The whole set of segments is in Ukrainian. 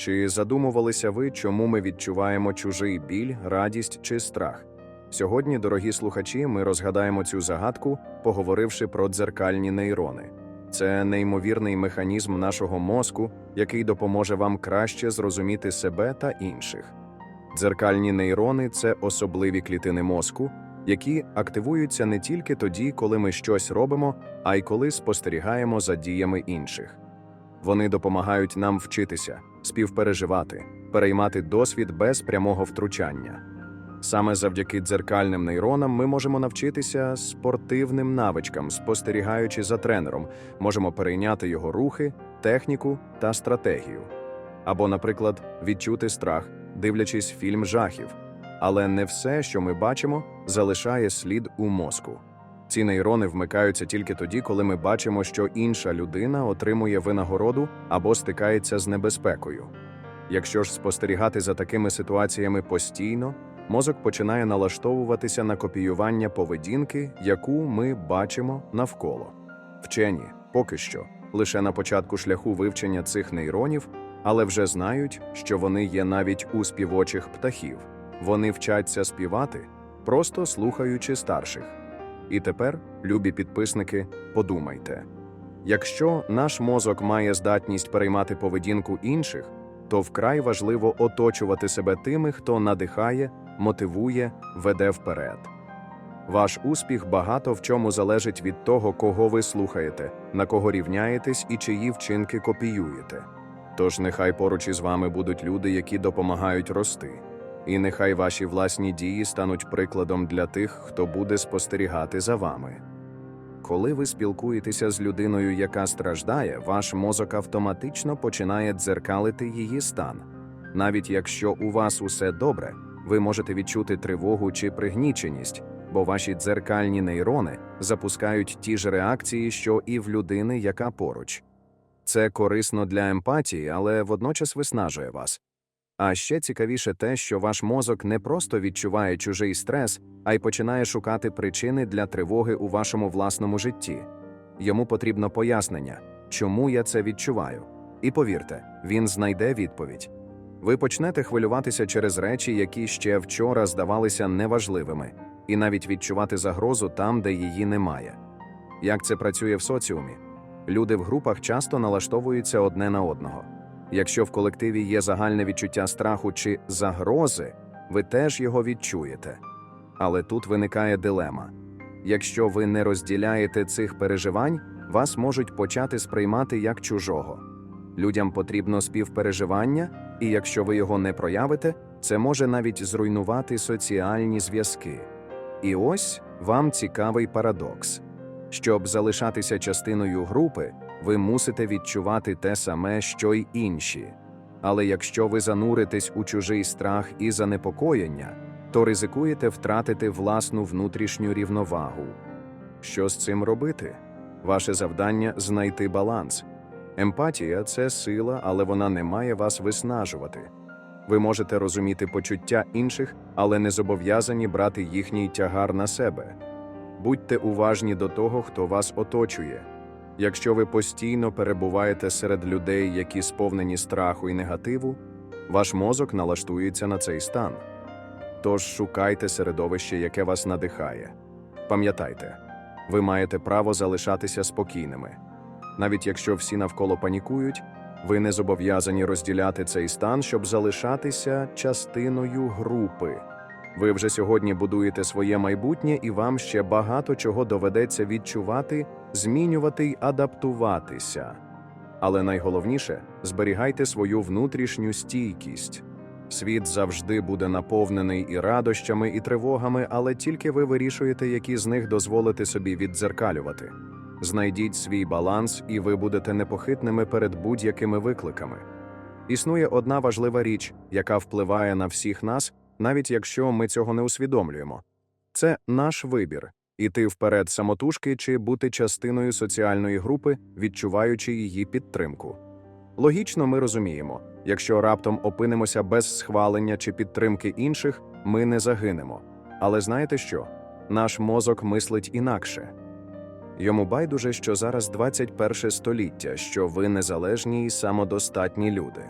Чи задумувалися ви, чому ми відчуваємо чужий біль, радість чи страх? Сьогодні, дорогі слухачі, ми розгадаємо цю загадку, поговоривши про дзеркальні нейрони. Це неймовірний механізм нашого мозку, який допоможе вам краще зрозуміти себе та інших. Дзеркальні нейрони це особливі клітини мозку, які активуються не тільки тоді, коли ми щось робимо, а й коли спостерігаємо за діями інших. Вони допомагають нам вчитися, співпереживати, переймати досвід без прямого втручання. Саме завдяки дзеркальним нейронам ми можемо навчитися спортивним навичкам, спостерігаючи за тренером, можемо перейняти його рухи, техніку та стратегію. Або, наприклад, відчути страх, дивлячись фільм жахів. Але не все, що ми бачимо, залишає слід у мозку. Ці нейрони вмикаються тільки тоді, коли ми бачимо, що інша людина отримує винагороду або стикається з небезпекою. Якщо ж спостерігати за такими ситуаціями постійно, мозок починає налаштовуватися на копіювання поведінки, яку ми бачимо навколо. Вчені поки що лише на початку шляху вивчення цих нейронів, але вже знають, що вони є навіть у співочих птахів. Вони вчаться співати, просто слухаючи старших. І тепер, любі підписники, подумайте: якщо наш мозок має здатність переймати поведінку інших, то вкрай важливо оточувати себе тими, хто надихає, мотивує, веде вперед. Ваш успіх багато в чому залежить від того, кого ви слухаєте, на кого рівняєтесь і чиї вчинки копіюєте. Тож нехай поруч із вами будуть люди, які допомагають рости. І нехай ваші власні дії стануть прикладом для тих, хто буде спостерігати за вами. Коли ви спілкуєтеся з людиною, яка страждає, ваш мозок автоматично починає дзеркалити її стан. Навіть якщо у вас усе добре, ви можете відчути тривогу чи пригніченість, бо ваші дзеркальні нейрони запускають ті ж реакції, що і в людини, яка поруч. Це корисно для емпатії, але водночас виснажує вас. А ще цікавіше те, що ваш мозок не просто відчуває чужий стрес, а й починає шукати причини для тривоги у вашому власному житті. Йому потрібно пояснення, чому я це відчуваю. І повірте, він знайде відповідь. Ви почнете хвилюватися через речі, які ще вчора здавалися неважливими, і навіть відчувати загрозу там, де її немає. Як це працює в соціумі? Люди в групах часто налаштовуються одне на одного. Якщо в колективі є загальне відчуття страху чи загрози, ви теж його відчуєте. Але тут виникає дилема. Якщо ви не розділяєте цих переживань, вас можуть почати сприймати як чужого. Людям потрібно співпереживання, і якщо ви його не проявите, це може навіть зруйнувати соціальні зв'язки. І ось вам цікавий парадокс. Щоб залишатися частиною групи, ви мусите відчувати те саме, що й інші. Але якщо ви зануритесь у чужий страх і занепокоєння, то ризикуєте втратити власну внутрішню рівновагу. Що з цим робити? Ваше завдання знайти баланс. Емпатія це сила, але вона не має вас виснажувати. Ви можете розуміти почуття інших, але не зобов'язані брати їхній тягар на себе. Будьте уважні до того, хто вас оточує. Якщо ви постійно перебуваєте серед людей, які сповнені страху і негативу, ваш мозок налаштується на цей стан. Тож шукайте середовище, яке вас надихає. Пам'ятайте, ви маєте право залишатися спокійними. Навіть якщо всі навколо панікують, ви не зобов'язані розділяти цей стан, щоб залишатися частиною групи. Ви вже сьогодні будуєте своє майбутнє, і вам ще багато чого доведеться відчувати, змінювати й адаптуватися. Але найголовніше зберігайте свою внутрішню стійкість. Світ завжди буде наповнений і радощами, і тривогами, але тільки ви вирішуєте, які з них дозволити собі віддзеркалювати. Знайдіть свій баланс, і ви будете непохитними перед будь-якими викликами. Існує одна важлива річ, яка впливає на всіх нас, навіть якщо ми цього не усвідомлюємо. Це наш вибір іти вперед самотужки чи бути частиною соціальної групи, відчуваючи її підтримку. Логічно, ми розуміємо, якщо раптом опинимося без схвалення чи підтримки інших, ми не загинемо. Але знаєте що? Наш мозок мислить інакше. Йому байдуже, що зараз 21 століття, що ви незалежні і самодостатні люди.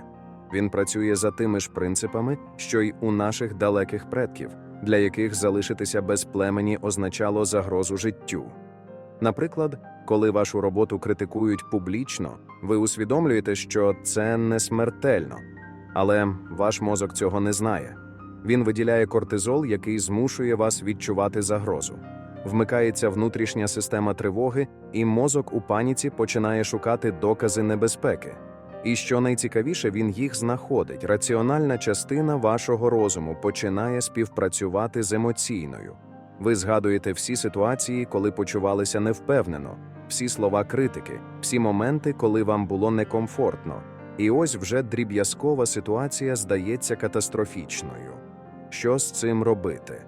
Він працює за тими ж принципами, що й у наших далеких предків, для яких залишитися без племені означало загрозу життю. Наприклад, коли вашу роботу критикують публічно, ви усвідомлюєте, що це не смертельно, але ваш мозок цього не знає. Він виділяє кортизол, який змушує вас відчувати загрозу. Вмикається внутрішня система тривоги, і мозок у паніці починає шукати докази небезпеки. І що найцікавіше, він їх знаходить. Раціональна частина вашого розуму починає співпрацювати з емоційною. Ви згадуєте всі ситуації, коли почувалися невпевнено, всі слова критики, всі моменти, коли вам було некомфортно. І ось вже дріб'язкова ситуація здається катастрофічною. Що з цим робити?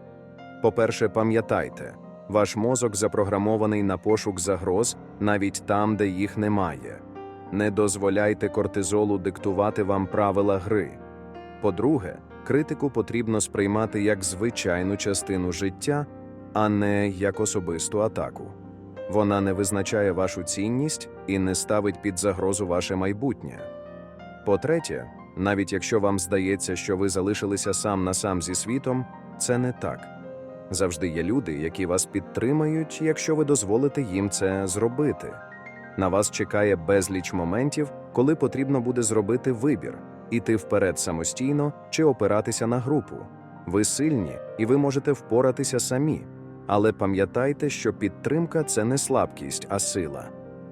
По-перше, пам'ятайте, ваш мозок запрограмований на пошук загроз навіть там, де їх немає. Не дозволяйте кортизолу диктувати вам правила гри. По-друге, критику потрібно сприймати як звичайну частину життя, а не як особисту атаку. Вона не визначає вашу цінність і не ставить під загрозу ваше майбутнє. По-третє, навіть якщо вам здається, що ви залишилися сам на сам зі світом, це не так. Завжди є люди, які вас підтримають, якщо ви дозволите їм це зробити. На вас чекає безліч моментів, коли потрібно буде зробити вибір іти вперед самостійно чи опиратися на групу. Ви сильні і ви можете впоратися самі. Але пам'ятайте, що підтримка це не слабкість, а сила.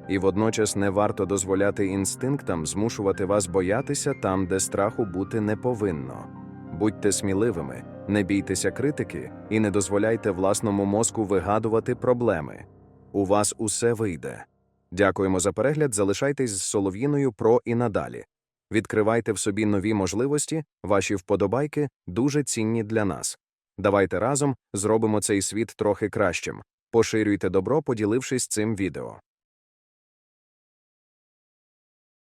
І водночас не варто дозволяти інстинктам змушувати вас боятися там, де страху бути не повинно. Будьте сміливими, не бійтеся критики і не дозволяйте власному мозку вигадувати проблеми. У вас усе вийде. Дякуємо за перегляд. Залишайтесь з Солов'їною про і надалі. Відкривайте в собі нові можливості, ваші вподобайки дуже цінні для нас. Давайте разом зробимо цей світ трохи кращим. Поширюйте добро, поділившись цим відео.